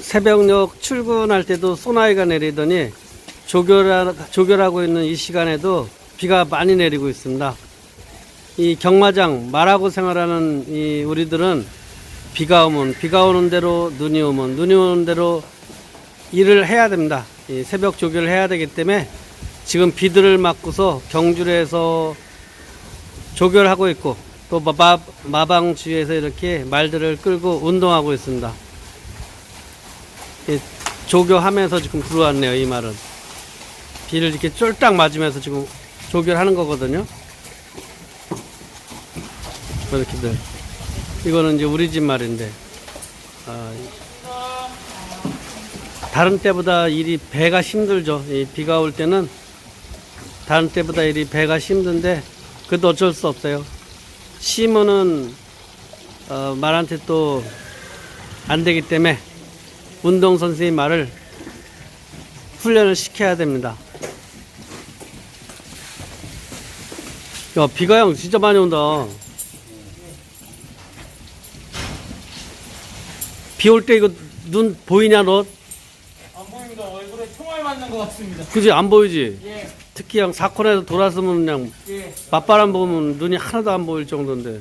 새벽녘 출근할 때도 소나기가 내리더니 조결하, 조결하고 있는 이 시간에도 비가 많이 내리고 있습니다. 이 경마장 말하고 생활하는 이 우리들은 비가 오면 비가 오는 대로 눈이 오면 눈이 오는 대로 일을 해야 됩니다. 이 새벽 조결을 해야 되기 때문에 지금 비들을 맞고서 경주에서 조결하고 있고 또 마방, 마방주에서 이렇게 말들을 끌고 운동하고 있습니다. 이 조교하면서 지금 들어왔네요, 이 말은. 비를 이렇게 쫄딱 맞으면서 지금 조결하는 거거든요. 이렇게들. 이거는 이제 우리 집 말인데. 아, 다른 때보다 일이 배가 힘들죠. 이 비가 올 때는 다른 때보다 일이 배가 힘든데 그래도 어쩔 수 없어요. 심으는 어, 말한테 또 안 되기 때문에 운동 선생님 말을 훈련을 시켜야 됩니다. 야, 비가 형 진짜 많이 온다. 비 올 때 이거 눈 보이냐 너? 안 보입니다. 얼굴에 총알 맞는 것 같습니다. 그지 안 보이지? 예, 특히 형 사건에서 돌았으면 그냥 예. 맞바람 보면 눈이 하나도 안 보일 정도인데.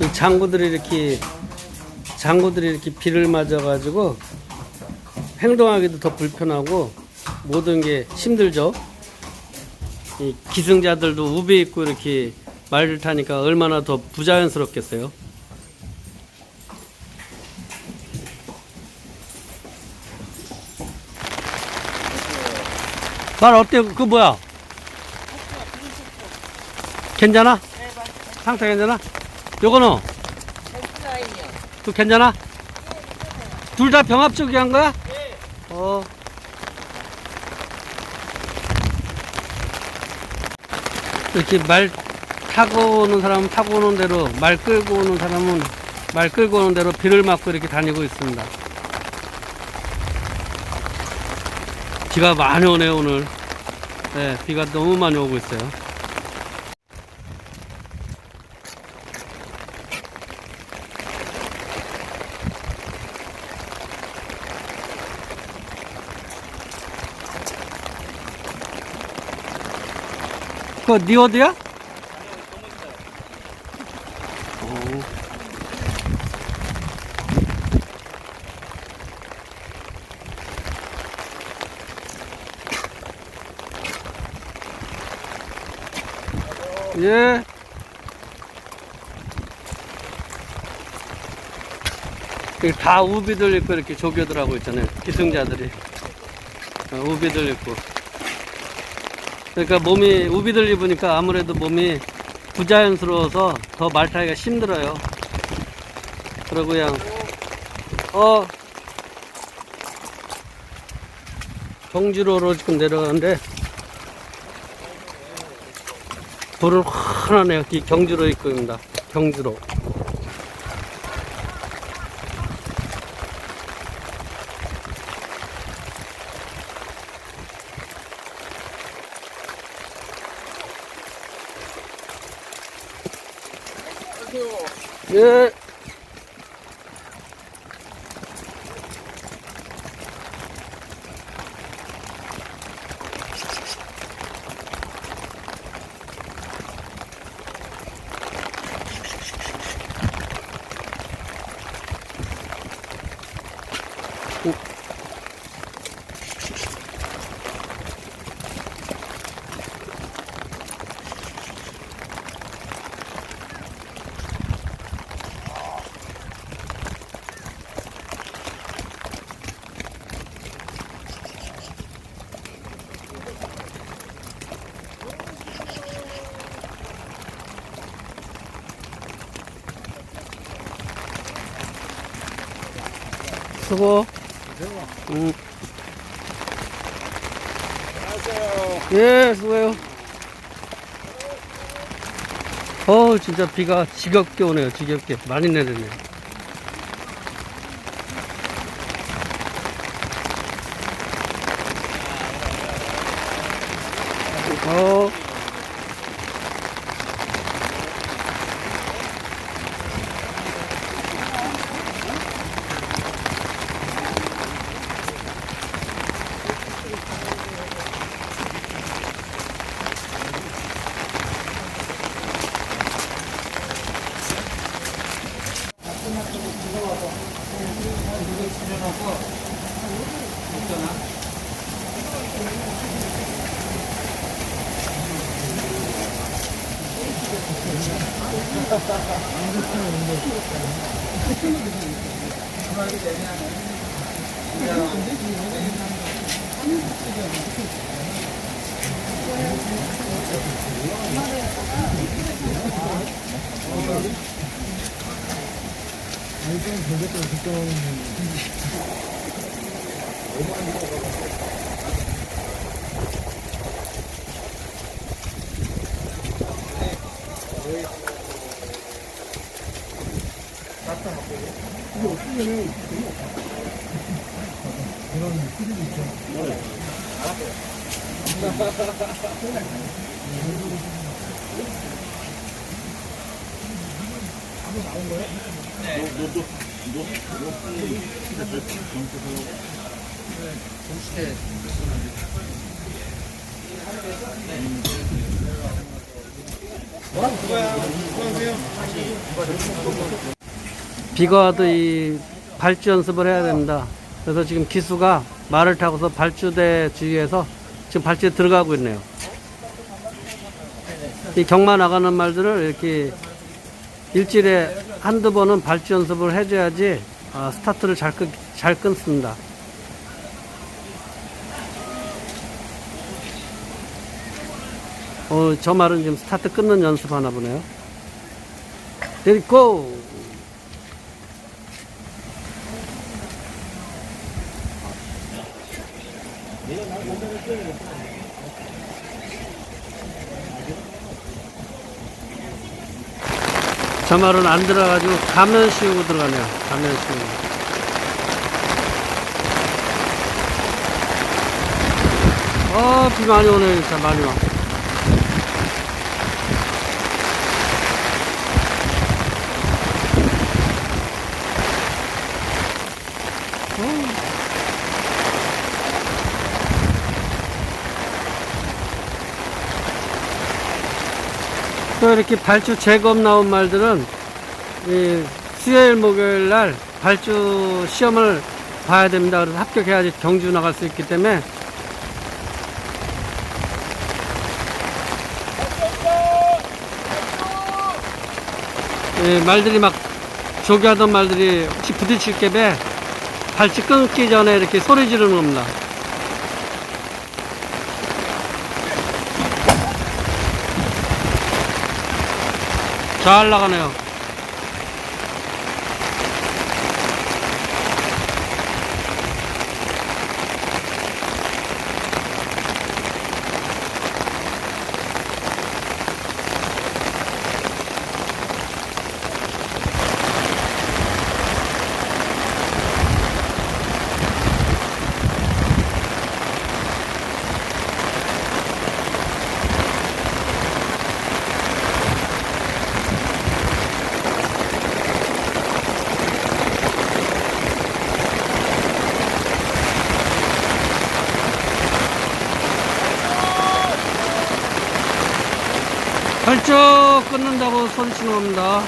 이 장구들이 이렇게 장구들이 이렇게 비를 맞아가지고 행동하기도 더 불편하고 모든 게 힘들죠. 이 기승자들도 우비 입고 이렇게 말을 타니까 얼마나 더 부자연스럽겠어요. 말 어때? 그 뭐야? 괜찮아? 상태 괜찮아? 요거는? 그 괜찮아? 둘 다 병합 쪽이 한 거야? 어. 이렇게 말 타고 오는 사람은 타고 오는 대로 말 끌고 오는 사람은 말 끌고 오는 대로 비를 맞고 이렇게 다니고 있습니다. 비가 많이 오네요 오늘. 네, 비가 너무 많이 오고 있어요. 그거 니 어디야? 예. 여기 다 우비들 입고 이렇게 조교들 하고 있잖아요. 기승자들이. 어, 우비들 입고. 그러니까 몸이 우비들 입으니까 아무래도 몸이 부자연스러워서 더 말타기가 힘들어요. 그러고 그냥 어 경주로로 지금 내려가는데 불을 환하네요. 이 경주로 입구입니다. 경주로. 예. 수고. 응. 예, 수고해요. 어 진짜 비가 지겹게 오네요 지겹게 많이 내리네요 어 생각보다 무거워서 결정 결정 결정 너무 안 좋아 이게 없으면은 그런 시리즈 있죠. 네. 알았어요. 바로 나온 거예요? 비가 와도 이 발주 연습을 해야 됩니다. 그래서 지금 기수가 말을 타고서 발주대 주위에서 지금 발주에 들어가고 있네요. 이 경마 나가는 말들을 이렇게 일주일에 한두 번은 발주 연습을 해줘야지 아, 스타트를 잘, 끊, 잘 끊습니다. 어, 저 말은 지금 스타트 끊는 연습 하나 보네요. 데리고! 저 말은 안 들어가지고 가면 씌우고 들어가네요. 가면 씌우고. 어, 비 많이 오네, 진짜 많이 와. 또 이렇게 발주 재검 나온 말들은 이 수요일 목요일 날 발주 시험을 봐야 됩니다. 그래서 합격해야지 경주 나갈 수 있기 때문에 예, 말들이 막 조교하던 말들이 혹시 부딪힐게배 발치 끊기 전에 이렇게 소리 지르는 겁니다. 잘 나가네요. 발주 끊는다고 소리치는 겁니다.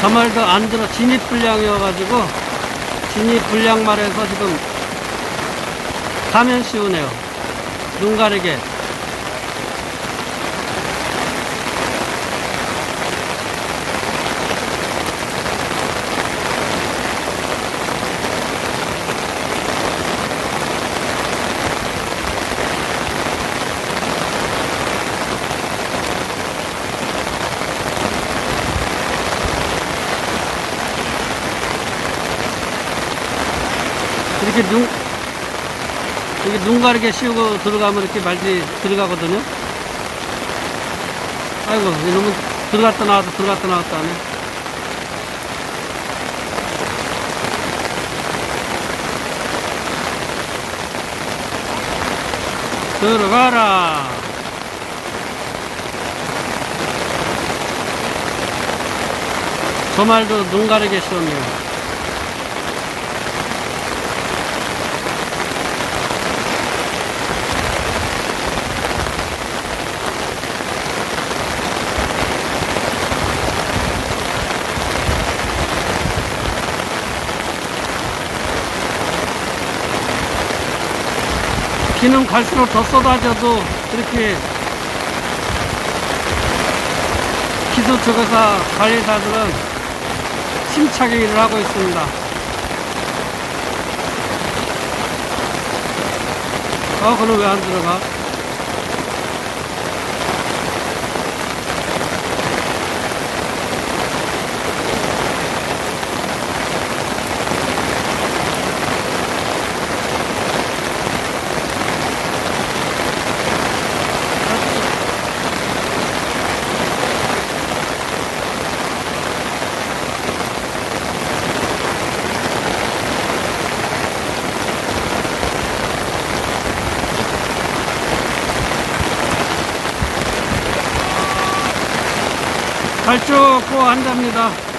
저 말도 안 들어 진입 불량이어가지고 진입 불량 말해서 지금 가면 씌우네요. 눈 가리게. 이렇게 눈, 이렇게 눈 가리게 씌우고 들어가면 이렇게 말들이 들어가거든요. 아이고, 이놈은 들어갔다 나왔다, 들어갔다 나왔다 하네. 들어가라. 저 말도 눈 가리게 씌웠네요. 비는 갈수록 더 쏟아져도 이렇게 기술조교사 관리사들은 힘차게 일을 하고 있습니다. 어, 그럼 왜 안 들어가? 발쭉 한답니다.